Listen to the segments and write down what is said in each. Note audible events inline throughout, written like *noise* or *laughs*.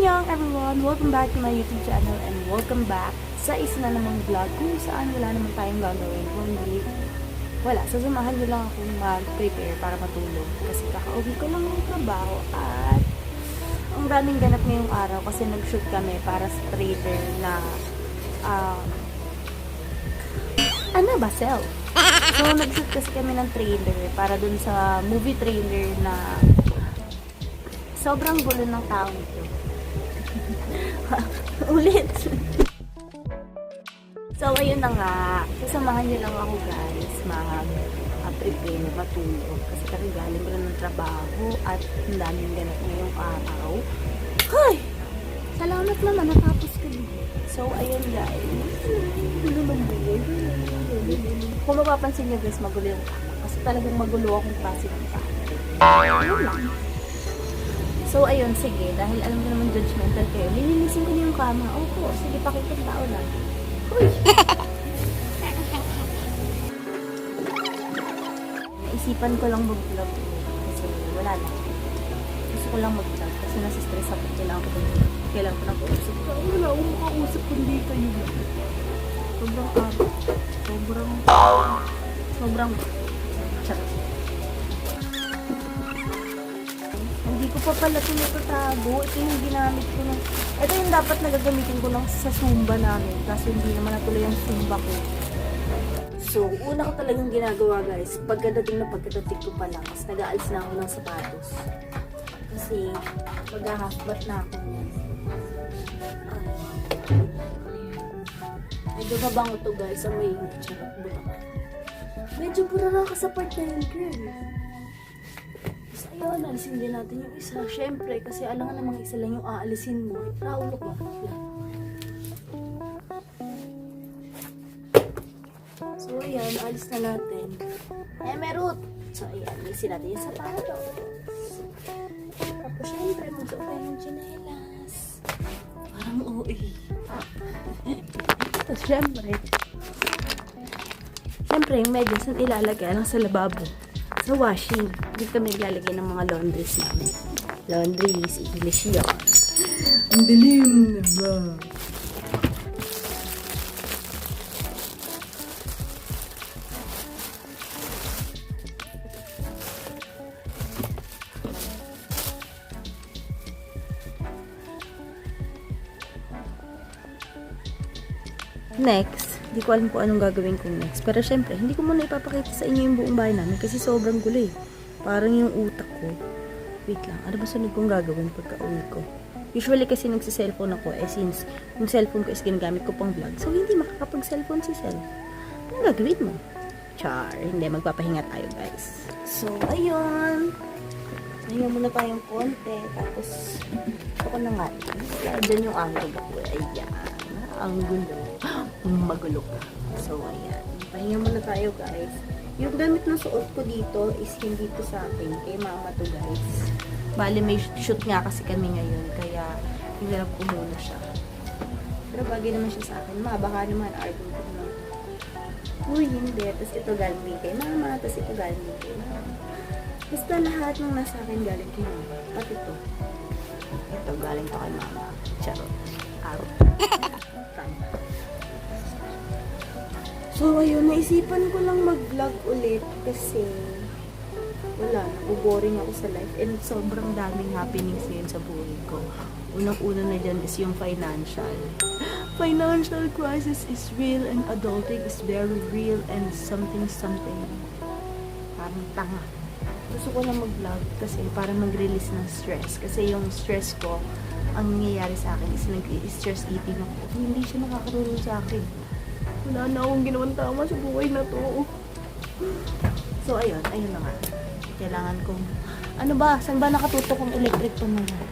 Annyeong everyone! Welcome back to my YouTube channel and welcome back sa isa na namang vlog kung saan wala naman tayong gagawin kundi wala, sasamahan niyo lang akong mag-prepare para matulog kasi kakauwi ko lang ng trabaho at ang daming ganap ngayong araw kasi nag-shoot kami para sa trailer na um, ano ba, self? So, nag-shoot kasi kami ng trailer para dun sa movie trailer na sobrang gulo ng tao ito. *laughs* Ulit. so, ayun na nga. Sasamahan niyo lang ako guys mag uh, prepare, matulog. Kasi kami galing ko lang ng trabaho at ang daming ganap ngayong araw. Hay! Salamat naman, natapos ko din. So, ayun guys. Kung mapapansin niyo guys, magulo yung. Kasi talagang magulo akong klase ng kama. Ayun lang. So, ayun, sige. Dahil alam ko naman judgmental kayo, lilinisin ko na yung kama. Opo, sige, pakitang tao lang. Uy! Naisipan ko lang mag-vlog. Kasi wala na. Gusto ko lang mag-vlog. Kasi nasa-stress ako. Ko din. Kailangan ko na kausap. Ay, wala akong makausap kundi kayo. Sobrang araw. Sobrang... Sobrang... Charot. Pa pala ito natatago. Ito yung ginamit ko ng... Ito yung dapat na gagamitin ko ng sa Zumba namin. Kaso hindi naman natuloy ang Zumba ko. So, una ko talagang ginagawa guys, pagkadating na pagkadating ko pa lang, mas nag-aalis na ako ng sapatos. Kasi, mag-half bath na ako niyan. Medyo mabango to guys, ang may charot bulakan. Medyo burara ka sa part na yun, girl. Ayun, alisin din natin yung isa. Siyempre, kasi alam nga namang isa lang yung aalisin mo. Raulo ko. So, ayan, alis na natin. Eh, merut! So, ayan, alisin natin yung sapatos. Tapos, syempre, magsuot tayo ng chinelas. Parang OA. Tapos, syempre, syempre, yung medyas na ilalagay lang sa lababo. Sa washing. Dito kami ilalagay ng mga laundries namin. Laundries, English yun. Ang dilim naman. Next, hindi ko alam kung anong gagawin kong next. Pero syempre, hindi ko muna ipapakita sa inyo yung buong bahay namin kasi sobrang gulo eh. Parang yung utak ko. Wait lang, ano ba sunod kong gagawin pagka uwi ko? Usually kasi nagsiselfone ako eh since yung cellphone ko is ginagamit ko pang vlog. So hindi makakapag-cellphone si Cell. Anong gagawin mo? Char, hindi magpapahinga tayo guys. So, ayun. Pahinga muna tayong konti. Tapos, ako na nga. Diyan yung angle ko. Ayan. Ang gulo. Magulo ka. So, ayan. Pahinga muna tayo, guys. Yung gamit na suot ko dito is hindi to sa akin. Kay mama to, guys. Bali, may shoot nga kasi kami ngayon. Kaya, hinarap ko muna siya. Pero bagay naman siya sa akin. Ma, baka naman, arbor ko naman. Uy, hindi. Tapos ito galing kay mama. Tapos ito galing kay mama. Basta lahat ng nasa akin galing kay mama. Pati ito. Ito galing to kay mama. Charot. Arot. So, ayun, naisipan ko lang mag-vlog ulit kasi wala, nabuboring ako sa life and sobrang daming happenings ngayon sa buhay ko. Unang-una na dyan is yung financial. *gasps* Financial crisis is real and adulting is very real and something something. Parang tanga. Gusto ko lang mag-vlog kasi parang mag-release ng stress. Kasi yung stress ko, ang nangyayari sa akin is nag-stress eating ako. Hindi siya nakakatulong sa akin. Wala na akong ginawang tama sa buhay na to. So, ayun. Ayun na nga. Kailangan kong... Ano ba? Saan ba nakatutok ang electric pan na yan?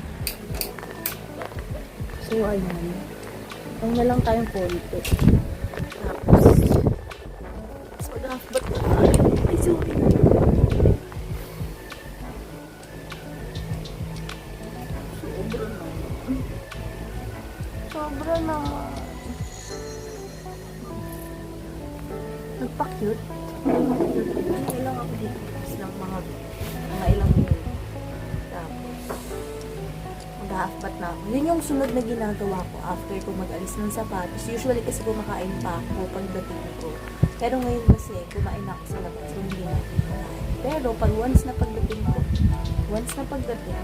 So, ayun. Huwag na lang tayong konti. Sobra naman. Nagpa-cute. Ano lang ako dito. Tapos ng mga mga ilang minute. Tapos mag-half bath na ako. Yun yung sunod na ginagawa ko after ko mag-alis ng sapatos. Usually kasi kumakain pa ako pagdating ko. Pero ngayon kasi kumain ako sa labas, so hindi na. Pero pag once na pagdating ko, once na pagdating,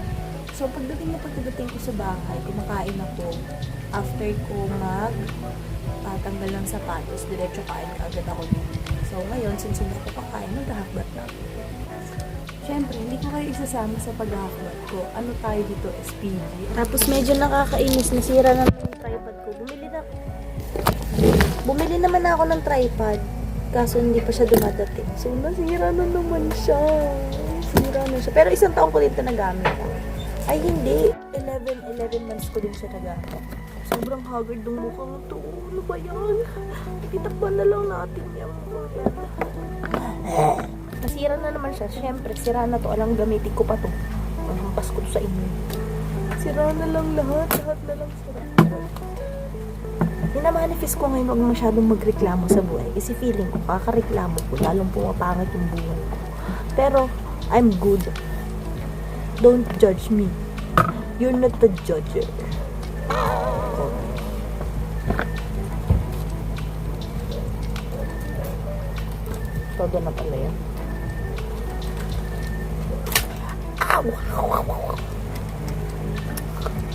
so pagdating na pagdating ko sa bahay, kumakain ako after ko mag tatanggal ng sapatos, diretso kain agad ako dito. So ngayon, since hindi ako kakain, mag-half bath na ako. Siyempre, hindi ko kayo isasama sa paghahakot ko. Ano tayo dito, SPG? Tapos medyo nakakainis, nasira na yung tripod ko. Bumili na Bumili naman ako ng tripod. Kaso hindi pa siya dumadating. So, nasira na naman siya. Sira na siya. Pero isang taon ko din ito nagamit. ah. Ay, hindi. 11, 11 months ko din siya nagamit. Sobrang haggard ng mukhang to. Ano ba yan? Itakpan na lang natin yan. Nasira na naman siya. Siyempre, sira na to. Alang gamitin ko pa to. Paghampas ko to sa inyo. Sira na lang lahat. Lahat na lang sira. Minamanifest ko ngayon huwag masyadong magreklamo sa buhay. Kasi feeling ko, kakareklamo ko, lalong pumapangit yung buhay ko. Pero, I'm good. Don't judge me. You're not the judger. Todo na pala yan.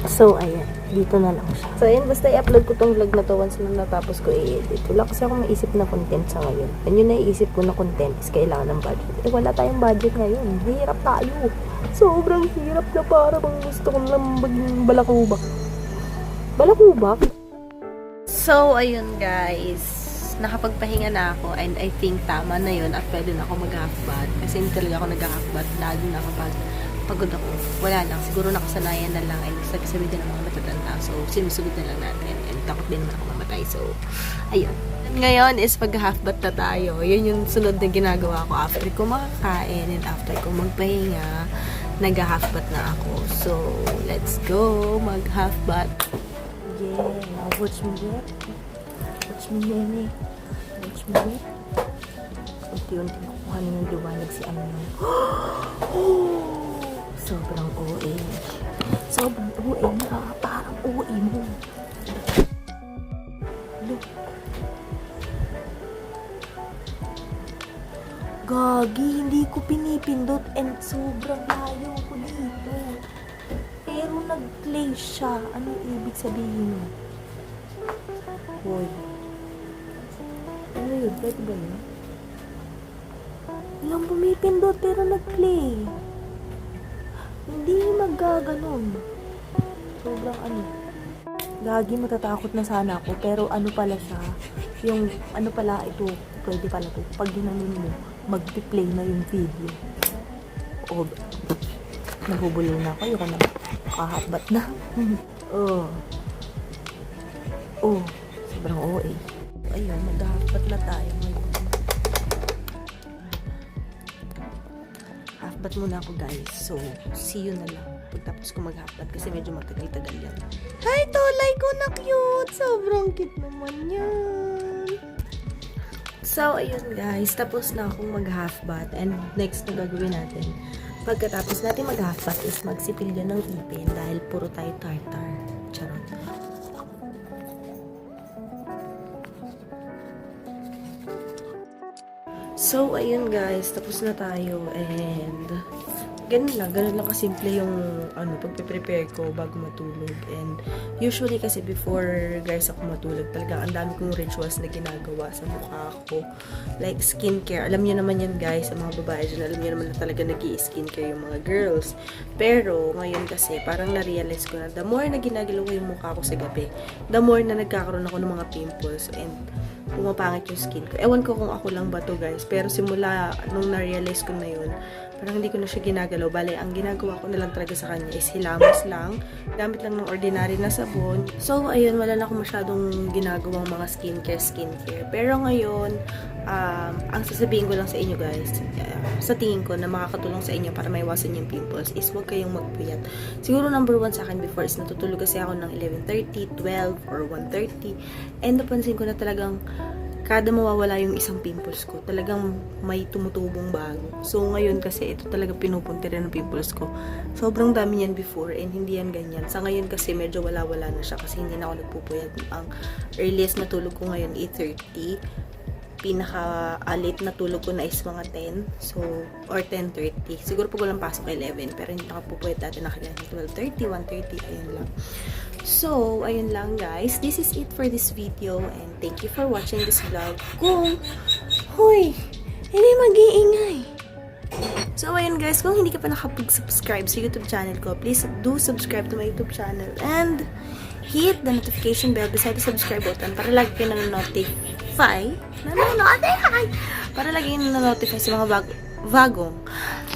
So, ayan. Dito na lang siya. So, ayan. Basta i-upload ko tong vlog na to once na natapos ko i-edit. Wala kasi ako maisip na content sa ngayon. And yung naiisip ko na content is kailangan ng budget. Eh, wala tayong budget ngayon. Hirap tayo. Sobrang hirap na para bang gusto ko lang maging balakubak. Balakubak? So, ayun guys. Nakapagpahinga na ako and I think tama na yun at pwede na ako mag-half bath. Kasi hindi talaga ako nag-half bath lalo na kapag pagod ako. Wala lang. Siguro nakasanayan na lang and sabi-sabi din ng mga matatanda. So, sinusugod na lang natin and takot din naman ako mamatay. So, ayun. Ngayon is pag-half bath na tayo. Yun yung sunod na ginagawa ko after ko makakain and after ko magpahinga. Nag-half bath na ako. So, let's go. Mag-half bath. Yeah, watch me get. Watch me, Nene. Watch me get. Unti-unti nakuha na ng liwanag si ano. *gasps* Sobrang OA. Sobrang OA. Parang OA mo. Gagi, hindi ko pinipindot and sobrang layo ko dito. Pero nag-play siya. Ano ibig sabihin mo? Hoy. Ano yun? Pwede ba yun? Walang pumipindot pero nag-play. Hindi magaganon. Sobrang ano. Gagi, matatakot na sana ako. Pero ano pala siya, yung ano pala ito, pwede pala to. Pag ginanon mo, mag-play na yung video. O, nahubulol na ako. Ayoko na. Kahatbat na. *laughs* oh. Oh. Sobrang OA. Ayun, mag-halfbat na tayo ngayon. Halfbat muna ako guys. So, see you na lang. Pagtapos ko mag-halfbat kasi medyo matagal-tagal yan. Hi, Tolay ko na cute! Sobrang cute naman yan. So, ayun guys. Tapos na akong mag-half bath. And next na gagawin natin. Pagkatapos natin mag-half bath is magsipilyo ng ipin dahil puro tayo tartar. Charot. So, ayun guys. Tapos na tayo. And, ganun lang. Ganun lang kasimple yung ano, pagpe-prepare ko bago matulog. And, usually kasi before guys ako matulog, talaga ang dami kong rituals na ginagawa sa mukha ko. Like, skincare. Alam niyo naman yan guys, sa mga babae dyan. Alam niyo naman na talaga nag skincare yung mga girls. Pero, ngayon kasi, parang na-realize ko na the more na ginagalaw ko yung mukha ko sa gabi, the more na nagkakaroon ako ng mga pimples. And, pumapangit yung skin ko. Ewan ko kung ako lang ba to guys. Pero simula nung na-realize ko na yun, parang hindi ko na siya ginagalaw. Bale, ang ginagawa ko na lang talaga sa kanya is hilamos lang. Gamit lang ng ordinary na sabon. So, ayun, wala na akong masyadong ginagawang mga skincare, skincare. Pero ngayon, um, ang sasabihin ko lang sa inyo guys, uh, sa tingin ko na makakatulong sa inyo para maiwasan yung pimples is huwag kayong magpuyat. Siguro number one sa akin before is natutulog kasi ako ng 11.30, 12, or 1.30. And napansin ko na talagang kada mawawala yung isang pimples ko, talagang may tumutubong bago. So, ngayon kasi ito talaga pinupunti rin ng pimples ko. Sobrang dami yan before and hindi yan ganyan. Sa ngayon kasi medyo wala-wala na siya kasi hindi na ako nagpupuyat. Ang earliest na tulog ko ngayon, 8.30 pinaka uh, late na tulog ko na is mga 10. So, or 10.30. Siguro pag walang pasok 11. Pero hindi nakapupuyat dati nakaganyan 12.30, 1.30. Ayun lang. So, ayun lang guys. This is it for this video. And thank you for watching this vlog. Kung, huy, hindi mag-iingay. So, ayun guys, kung hindi ka pa nakapag-subscribe sa YouTube channel ko, please do subscribe to my YouTube channel. And, hit the notification bell beside the subscribe button para lagi kayo nanonotify. Nanonotify! Para lagi kayo nanonotify sa mga bag bagong.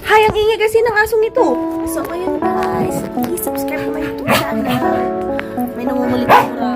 Hay, ang ingay kasi ng asong ito. So, ayun guys, please subscribe to my YouTube channel. May namumulit ng mura